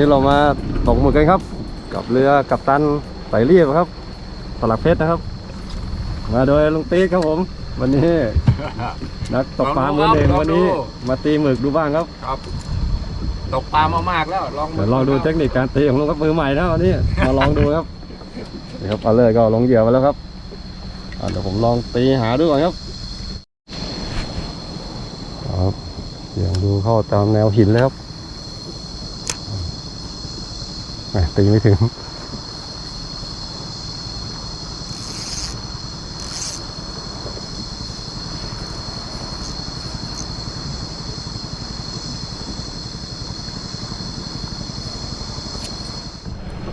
เอาครับวันนี้เรามาตกหมึกกันครับ กับเรือกับตันสายเรียบครับตลาดเพชรนะครับ มาโดยลุงตีดครับผม วันนี้ นักตกปลามือหนึ่งลองดูวันนี้ มาตีหมึกดูบ้างครับ ครับ ตกปลามามากแล้วลองเดี๋ยวลองดูเทคนิคการตีของลุงครับมือใหม่นะวันนี้มาลองดูครับนี่ครับปลาเลยก็ลงเหยื่อมาแล้วครับอะเดี๋ยวผมลองตีหาดูก่อนครับครับเสียงดูเข้าตามแนวหินเลยครับแหม่ ตีไม่ถึง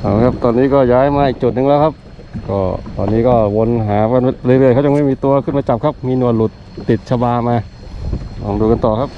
เอาครับ ตอนนี้ก็ย้ายมาอีกจุดหนึ่งแล้วครับ ก็ตอนนี้ก็วนหากันเรื่อยๆเขายังไม่มีตัวขึ้นมาจับครับ มีหนวดหลุดติดชบามา ลองดูกันต่อครับ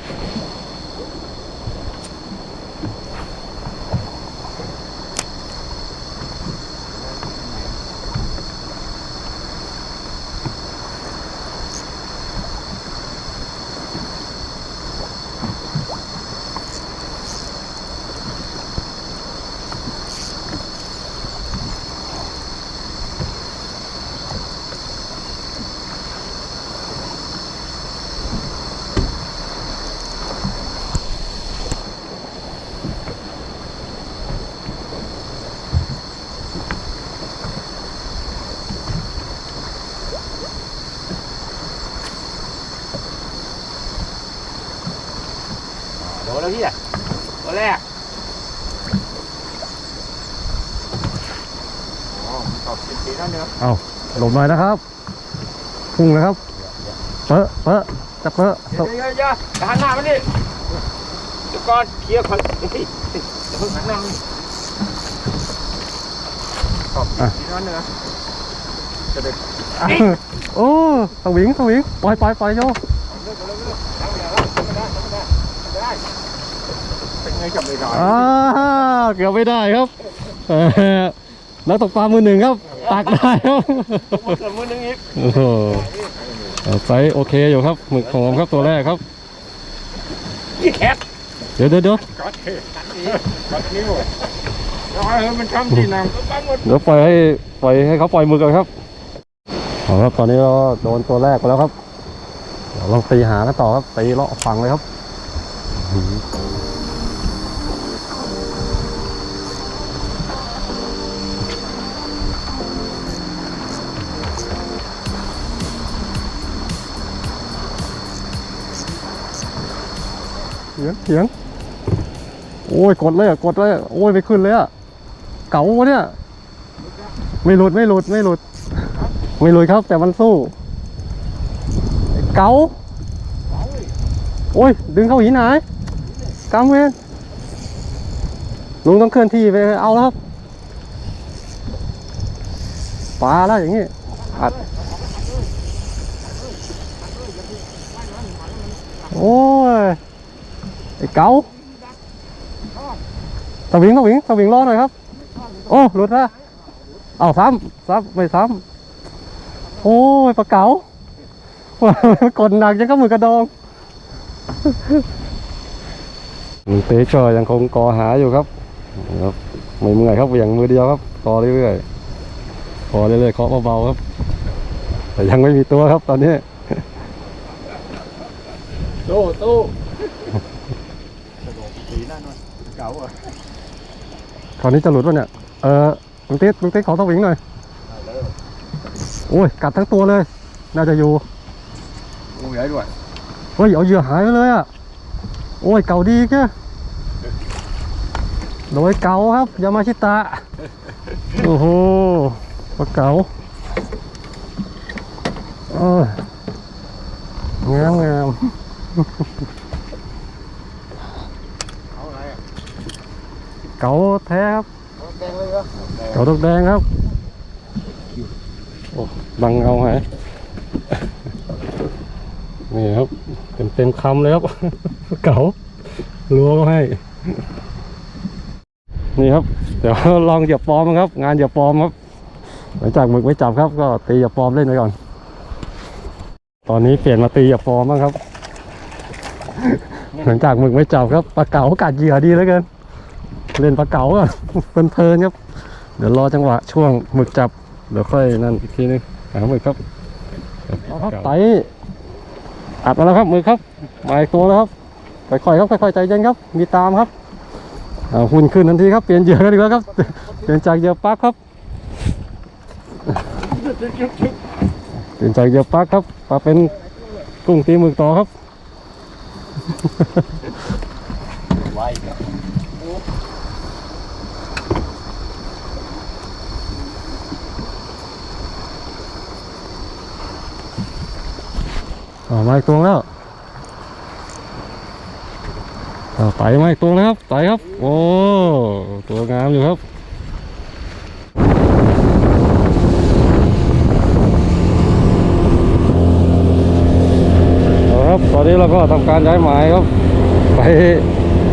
แล้วพี่อะตัวแรกอ๋อตอบสิบปีนั่นเนื้อเอาหลบหน่อยนะครับ พุ่งเลยครับ เปอะเปอะจะเปอะเดี๋ยวเดี๋ยวเดี๋ยวอย่าหันหน้ามาดิเดี๋ยวก่อนเคลียร์ก่อนเดี๋ยวพี่เดี๋ยวเพิ่งหันหน้ามาดิตอบสิบปีนั่นเนื้อจะได้โอ้สวิงสวิงปล่อยปล่อยปล่อยโยเป็นไงกับไม่ได้อ่าเกือบไม่ได้ครับเอ่อนักตกปลามือหนึ่งครับ ตักได้ครับเกิดมือนึงอีกโอ้โหเอาไซส์โอเคอยู่ครับหมึกของผมครับตัวแรกครับยี่แคทเดี๋ยวเดี๋ยวเดี๋ยวกัดเทกัดนี้กัดนิ้วแล้วให้มันทำที่นำปั้งหมดเดี๋ยวปล่อยให้ปล่อยให้เขาปล่อยมือก่อนครับเอาครับตอนนี้เราโดนตัวแรกไปแล้วครับเดี๋ยวลองตีหากันต่อครับตีเลาะฝั่งเลยครับ เสียงเสียง โอ้ยกดเลยอะกดเลยโอ้ยไปขึ้นเลยอะเก๋าวะเนี่ย ไม่หลุดไม่หลุดไม่หลุด ไม่หลุดครับ แต่มันสู้เก๋าโอ้ย ดึงเข้าหินหายกำเวนลุงต้องเคลื่อนที่ไปเอาแล้วครับปลาแล้วอย่างนี้อัดโอ้ย เก๋าสวิงสวิงสวิงรอหน่อยครับ โอ้หลุดละเอาซ้ำซ้ำไม่ซ้ำโอ้ยปลาเก๋ากดหนักยังก็มือกระดองลุงเต๋ก็ยังคงกอหาอยู่ครับครับไม่เมื่อยครับอย่างมือเดียวครับกอเรื่อยๆกอเรื่อยๆเคาะเบาๆครับ แต่ยังไม่มีตัวครับตอนนี้ตู้ตู้สีนั่นวะเก๋าอะ ต อนนี้จะหลุดวะเนี่ย เออลุงเต๊ลุงเต๊ขอสวิงหน่อย โอ้ย กัดทั้งตัวเลย น่าจะอยู่งูใหญ่ด้วย เฮ้ย เอาเหยื่อหายไปเลยอะ โอ้ย เก่าดีแกโดยเก่าครับ ยามาชิตะ โอ้โหปลาเก่าเอองามงาม เอาอะไรอะ เก่าแท้ครับเอาแดงเลยเหรอเก่าดอกแดงครับโอ้บังเงาหายนี่ครับ เต็มเต็มๆคำเลยครับ เก่าล้วงให้ นี่ครับ เดี๋ยวลองเหยียบปลอมครับ งานเหยียบปลอมครับ หลังจากหมึกไม่จับครับ ก็ตีเหยียบปลอมเล่นไปก่อน ตอนนี้เปลี่ยนมาตีเหยียบปลอมบ้างครับ หลังจากหมึกไม่จับครับปลาเก๋ากัดเหยื่อดีเหลือเกิน เล่นปลาเก๋าอะเพลินๆครับ เดี๋ยวรอจังหวะช่วงหมึกจับ เดี๋ยวค่อยนั่นอีกทีนึงหาหมึกครับเอาครับไตอัดมาแล้วครับหมึกครับมาอีกตัวแล้วครับค่อยๆครับค่อยๆใจเย็นครับ มีตามครับเอาหุ่นขึ้นทันทีครับเปลี่ยนเหยื่อกันอีกแล้วครับเปลี่ยนจากเหยื่อปลั๊กครับเปลี่ยนจากเหยื่อปลั๊กครับมาเป็นกุ้งตีหมึกต่อครับไวอ่า มาอีกตัวแล้วอ่าไต่มาอีกตัวแล้วครับไต่ครับ โอ้ ตัวงามอยู่ครับครับ ตอนนี้เราก็ทำการย้ายหมายครับ ไป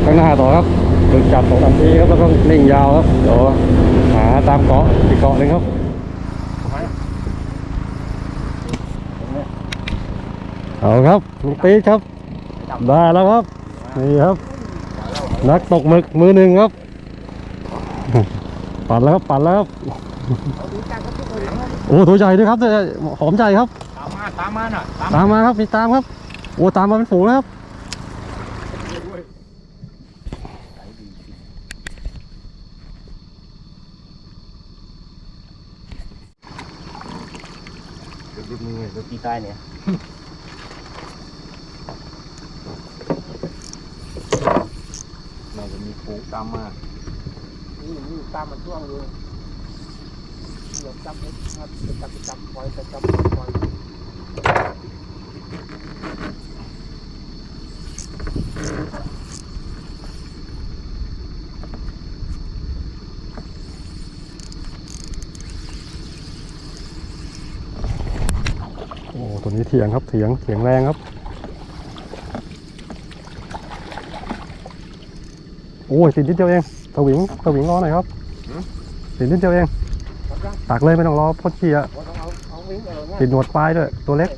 ข้างหน้าต่อครับฝึกจับสองสามทีครับแล้วก็นิ่งยาวครับ เดี๋ยวหาตามเกาะอีกเกาะหนึ่งครับ เอาครับลุงตีครับ ได้แล้วครับ นี่ครับ นักตกหมึกมือหนึ่งครับ ปั่นแล้วครับปั่นแล้วครับโอ้ตัวใหญ่ด้วยครับตัวใหญ่หอมใหญ่ครับ ตามมาตามมาน่ะตามตามมาครับมีตามครับ โอ้ตามมาเป็นฝูงแล้วครับดูมือดูที่ใต้เนี่ยมันจะมีปูตามมา นี่นี่ ตามมาช่วงเลยเดี๋ยวจับเลยครับจะจับจับปล่อยจะจับปล่อยโอ้ตัวนี้เถียงครับเถียงเถียงแรงครับโอ้ยติดนิดเดียวเองสวิงสวิงรอหน่อยครับ ติดนิดเดียวเองตักเลยไม่ต้องรอพ่นขี้อะเราต้องเอาเอาวิ่งเอาเนี่ยติดหนวดปลายด้วยตัวเล็ก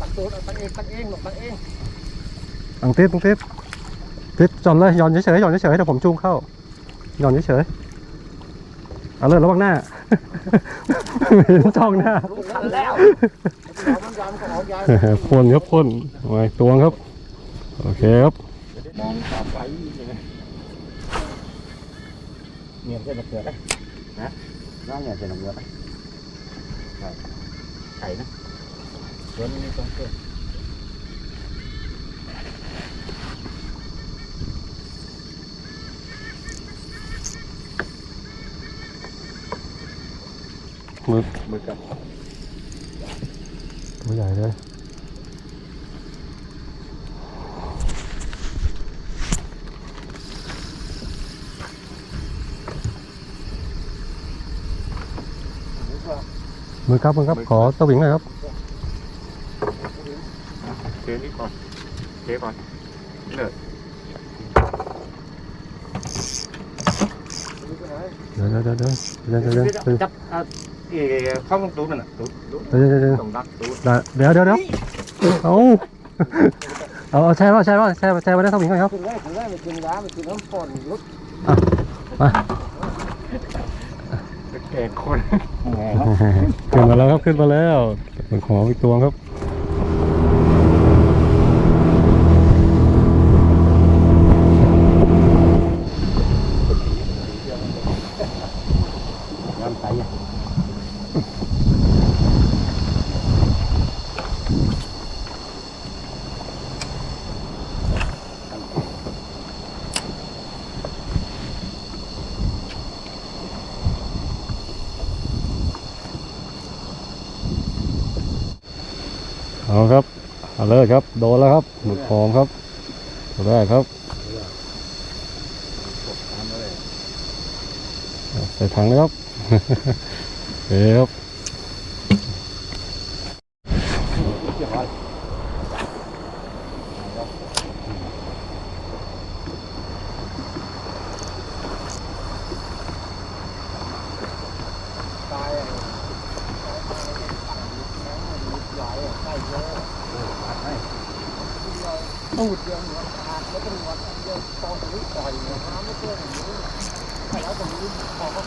ตักตัวเอาตักเองตักเองหลบตักเองตังติดตังติดติดจอนเลยหย่อนเฉยๆหย่อนเฉยๆเดี๋ยวผมจูงเข้าหย่อนเฉยๆเอาเลยระวังหน้าเห็นจ้องหน้ารู้ทันแล้วเอามันยามก็ออกยามพ่นครับพ่นมาอี nhìn cái đập ngược đấy đó nó nhìn cái đập ngược đấy rồi. Thầy nó. Cuốn như con cua mực. Mực à? Mực dài đây. เคครับมองต่อไปเนี่ยเส้นเกลือนะนะน้องเนี่ยเส้นเกลือนะใช่ไข่นะส่วนนี้ต้องเกลือมือมือกับตัวใหญ่เลยมือครับมือครับ ขอสวิงหน่อยครับเทนี่ก่อนเทก่อนเลิศเดี๋ยวเดี๋ยวเดี๋ยวเดี๋ยวเดี๋ยวเดี๋ยวเดี๋ยวเดี๋ยวจับเอาเอ๋เข้าตรงตู้นั่นน่ะตู้ตู้เดี๋ยวเดี๋ยวเดี๋ยวตรงดักตู้เดี๋ยวเดี๋ยวเดี๋ยวเอาเอาเอาแช่ว่าแช่ว่าแช่แช่ไว้ได้สวิงหน่อยครับขึ้นได้ขึ้นได้ไปกินน้ำไปกินน้ำฝนยุดมา แก่คน ขึ้นมาแล้วครับขึ้นมาแล้วเป็นขออีกตัวครับ น้ำใสอะ เอาครับเอาเลยครับ โดนแล้วครับ หมึกหอมครับได้ครับใส่ถังเลยครับเอเคครับ ตายอะไหลอะใส่เยอะตูดเดียวหัวขาดแล้วก็หัวอันเดียว ตอนนี้ปล่อยน้ำไม่เกินอย่างนี้ถ้าแล้วตรงนี้พอก็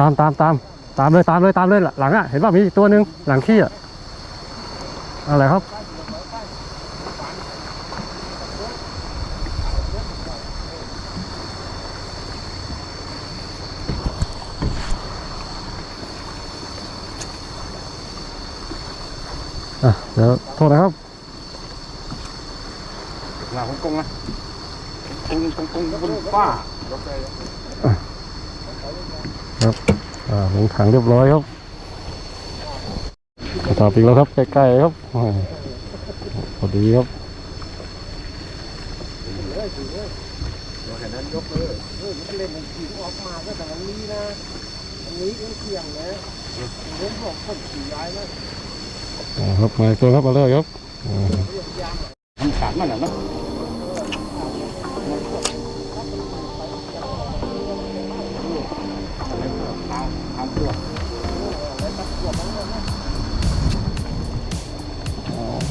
ตามตามตามตามเลยตามเลยตามเลยหลังอะเห็นว่ามีอีกตัวหนึ่งหลังขี้อะอะไรครับอะเดี๋ยวโทษนะครับหลังกงนะกงกงกงบนฟ้า อ่าลงถังเรียบร้อยครับกระตาปีกแล้วครับ ใกล้ๆครับอ่าพอดีครับเราเห็นนั้นยกเลยเออมันเล่นมันขี่ออกมาก็แต่มันนี้นะอันนี้ก็เสี่ยงนะเล่นบอกคนขี่ย้ายนะอ่าครับมาอีกตัวครับมาเลยครับอ่าเรื่องยางทำขาดมันอะเนาะ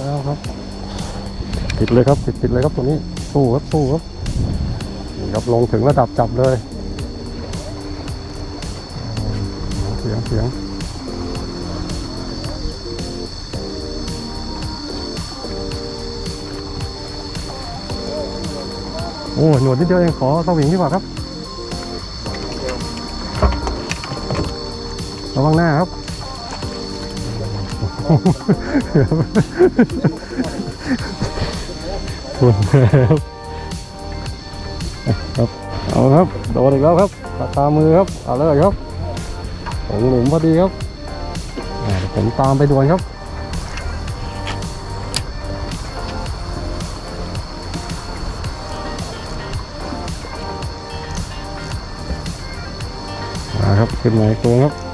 แล้วครับ ติดเลยครับติดติดเลยครับตัวนี้สู้ครับสู้ครับนี่ครับลงถึงระดับจับเลยเสียงเสียงโอ้หนวดนิดเดียวเองขอสวิงดีกว่าครับระวังหน้าครับ ครับเอาครับโดนอีกแล้วครับตาตามมือครับเอาเลยครับตรงหลุมพอดีครับเดี๋ยวผมตามไปด่วนครับมาครับขึ้นมาอีกตัวครับ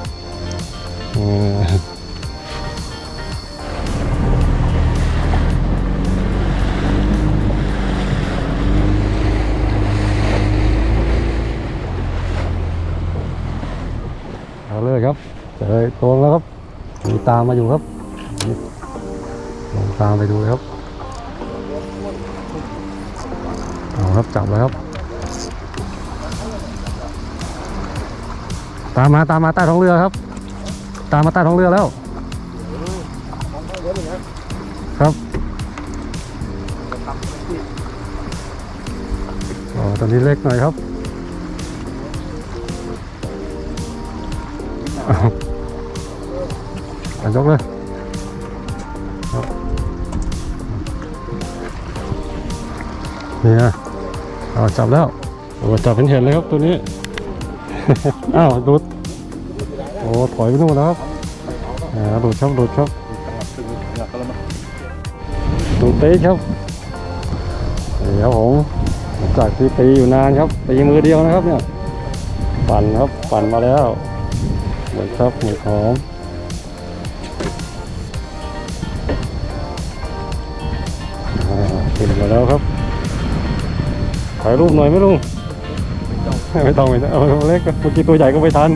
ตัวแล้วครับมีตามมาอยู่ครับลองตามไปดูเลยครับเอาครับจับเลยครับ ตามมาตามมาใต้ท้องเรือครับ ตามมาใต้ท้องเรือแล้ว ครับอ๋อตอนนี้เล็กหน่อยครับ อะยกเลยนี่ยเอาจับแล้วโอ้จับเห็นเห็นเลยครับตัวนี้ อ้าวหลุดโอ้ถอยไปนู่นแล้วครับอ่าหลุดครับหลุดครับหลุดตีครับนี่ครับผมจากที่ตีอยู่นานครับตีมือเดียวนะครับเนี่ยปั่นครับปั่นมาแล้วเหมือนครับเหมือนหอม แล้วครับถ่ายรูปหน่อยไหมลุงไม่ต้องไม่ต้องเอาเล็กเมื่อกี้ตัวใหญ่ก็ไม่ทัน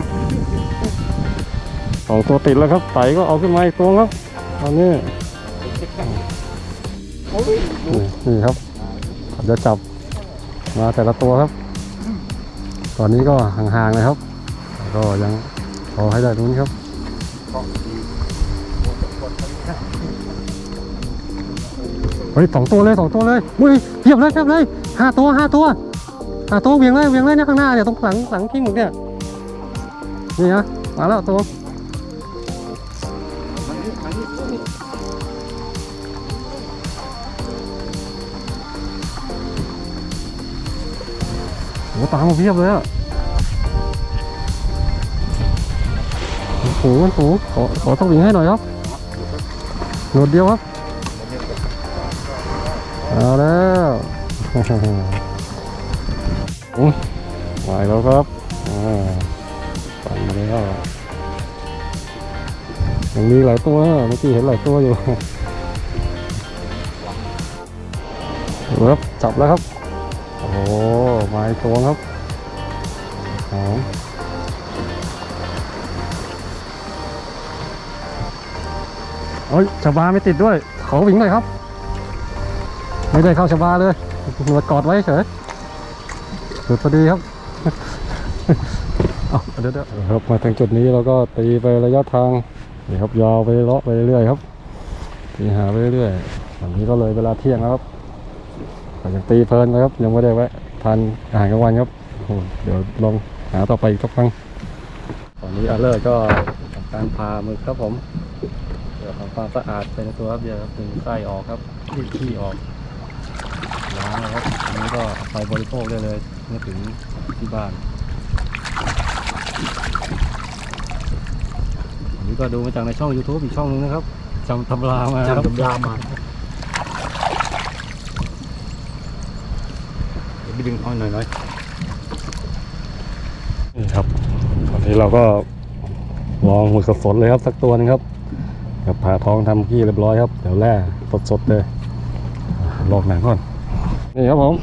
สองตัวติดแล้วครับไต่ก็เอาขึ้นมาอีกตัวครับตอนนี้นี่นี่ครับเขาจะจับมาแต่ละตัวครับ ตอนนี้ก็ห่างๆนะครับแต่ก็ยังพอให้ได้ลุ้นครับ เฮ้ยสองตัวเลยสองตัวเลยอุ้ยเพียบเลยเพียบเลยห้าตัวห้าตัวห้าตัวเวียงเลยเวียงเลยเนี่ยข้างหน้าเนี่ยตรงหลังหลังกิ้งหมดเนี่ยนี่นะมาแล้วตัวโอ้ตามมาเพียบเลยอะโอ้โหโอ้โหขอขอต้องวิ่งให้หน่อยครับหนวดเดียวครับ เอาแล้วอุ๊ยมาอีกแล้วครับอ่าปั่นมาแล้วยังมีหลายตัวเมื่อกี้เห็นหลายตัวอยู่ครับจับแล้วครับ โอ้โหมาอีกตัวครับหอมเฮ้ยชาวบ้านไม่ติดด้วย ขอวิ่งหน่อยครับ ไม่ได้เข้าชบาเลยหนวดกอดไว้เฉยหลุดพอดีครับเอาเดี๋ยวเดี๋ยวครับมาถึงจุดนี้เราก็ตีไประยะทางนี่ครับยาวไปเลาะไปเรื่อยครับตีหาไปเรื่อยๆตอนนี้ก็เลยเวลาเที่ยงแล้วครับยังตีเพลินนะครับ ยังไม่ได้แวะทานอาหารกลางวันครับโอ้เดี๋ยวลองหาต่อไปอีกสักครั้งตอนนี้อาเลอร์ก็ทำการพามือครับผมเพื่อทำความสะอาดไปในตัวครับเดี๋ยวครับดึงไส้ออกครับรีดขี้ออก นะครับอันนี้ก็เอาไปบริโภคได้เลยเมื่อถึงที่บ้าน อันนี้ก็ดูมาจากในช่อง YouTube อีกช่องนึงนะครับจำตำรามาครับจำตำรามาเดี๋ยวไปดึงเอาหน่อยหน่อยนี่ครับตอนนี้เราก็ลองหมึกสดๆเลยครับ สักตัวหนึงครับกับผ่าท้องทำขี้เรียบร้อยครับเดี๋ยวแล่สดๆเลยลอกหนังก่อน นี่ครับผม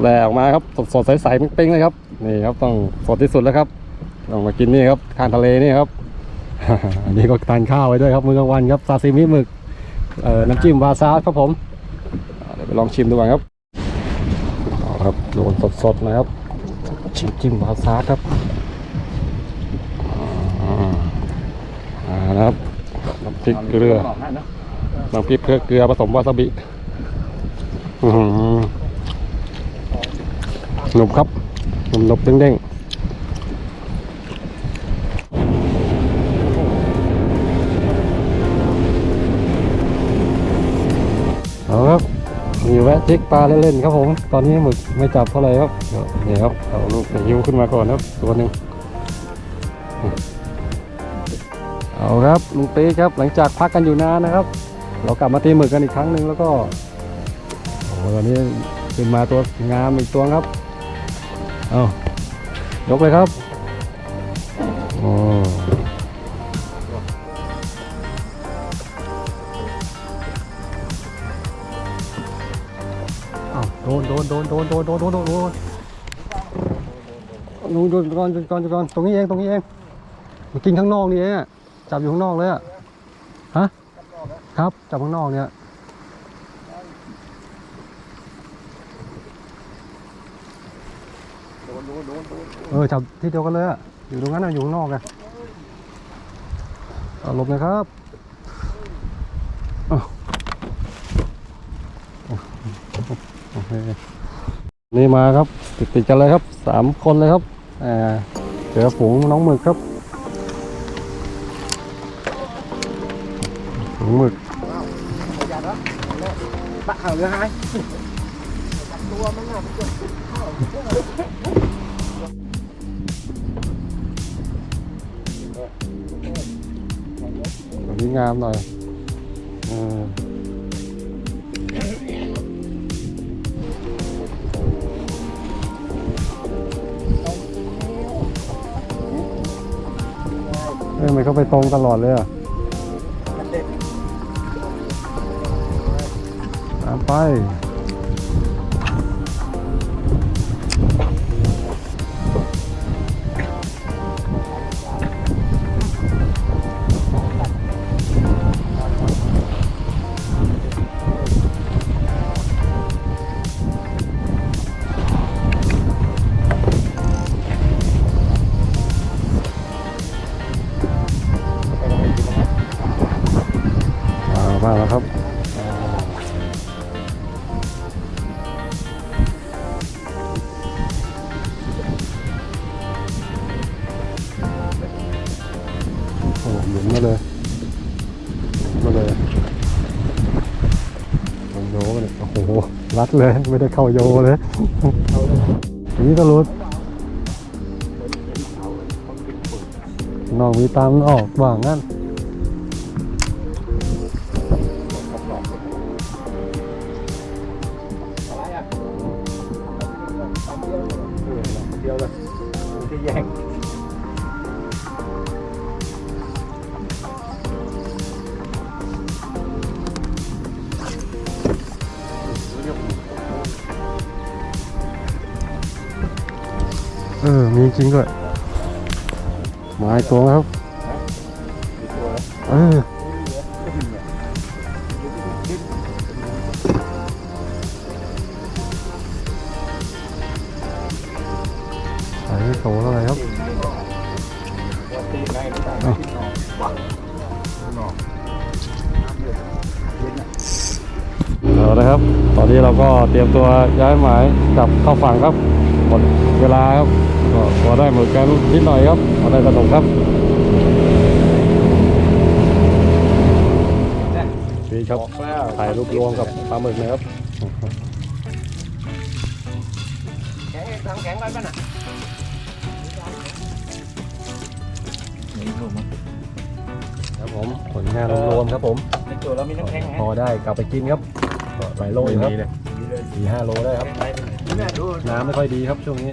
แหลออกมาครับสดๆใสๆปิ๊งๆเลยครับนี่ครับต้องสดที่สุดแล้วครับต้องมากินนี่ครับทานทะเลนี่ครับอันนี้ก็ทานข้าวไว้ด้วยครับมื้อกลางวันครับซาซิมิหมึกเอ่อน้ำจิ้มวาซาครับผมเดี๋ยวไปลองชิมดูก่อนครับเอาครับโดนสดๆนะครับชิมจิ้มวาซาครับอ่าอ่านะครับน้ำพริกเกลือน้ำพริกเกลือเกลือผสมวาซาบิ หนุบครับหนุบเด้งๆเอาครับมีแวะจิกปลาเล่นๆครับผม ตอนนี้หมึกไม่จับเท่าไหร่ครับเดี๋ยวครับเอาลูกหิวขึ้นมาก่อนครับ ตัวหนึ่งเอาครับลุงตีครับหลังจากพักกันอยู่นานนะครับ เรากลับมาตีหมึกกันอีกครั้งหนึ่งแล้วก็ ตอนนี้ขึ้นมาตัวงามอีกตัวครับ เอายกเลยครับโอ้เอาโดนโดนโดนโดนโดนโดนโดนโดนโดนโดนโดนก่อนก่อนก่อนตรงนี้เองตรงนี้เองมันกินข้างนอกนี่เองจับอยู่ข้างนอกเลยอะฮะครับจับข้างนอกเนี่ย โดนโดนโดนโดน เออจับที่เดียวกันเลยอะอยู่ตรงนั้นอะอยู่ข้างนอกอะเอาหลบนะครับอ้าวโอเคนี่มาครับ ติดติดๆกันเลยครับสามคนเลยครับอ่าเจอฝูงน้องหมึกครับฝูงหมึกขยันนะปะหางเรือหายตัวมันหนักเกิน แบบนี้งามหน่อยเออเอ้ยมันก็ไปตรงตลอดเลยอะตามไป รัดเลย ไม่ได้เข้าโยเลยนี้ก็รุดนอกมีตามออกบ้างงั้นเดียวเลยที่แย่ จริงด้วยมาอีกตัวครับเอออันนี้โตเท่าไรครับเอาละครับ ตอนนี้เราก็เตรียมตัวย้ายหมายกลับเข้าฝั่งครับหมด เวลาครับก็พอได้หมดกันนิดหน่อยครับพอได้สนุกครับพี่ครับบอกแล้วถ่ายรูปรวมกับปลาหมึกนะครับแข็งทางแข็งไปป่ะน่ะนี่ลูกมันครับผมผลงานรวมๆครับผมในตัวเรามีน้ำแข็งไหมพอได้กลับไปกินครับก็หลายโลอยู่ครับมีเลยสี่ห้าโลได้ครับไปไปไห น้ำไม่ค่อยดีครับช่วงนี้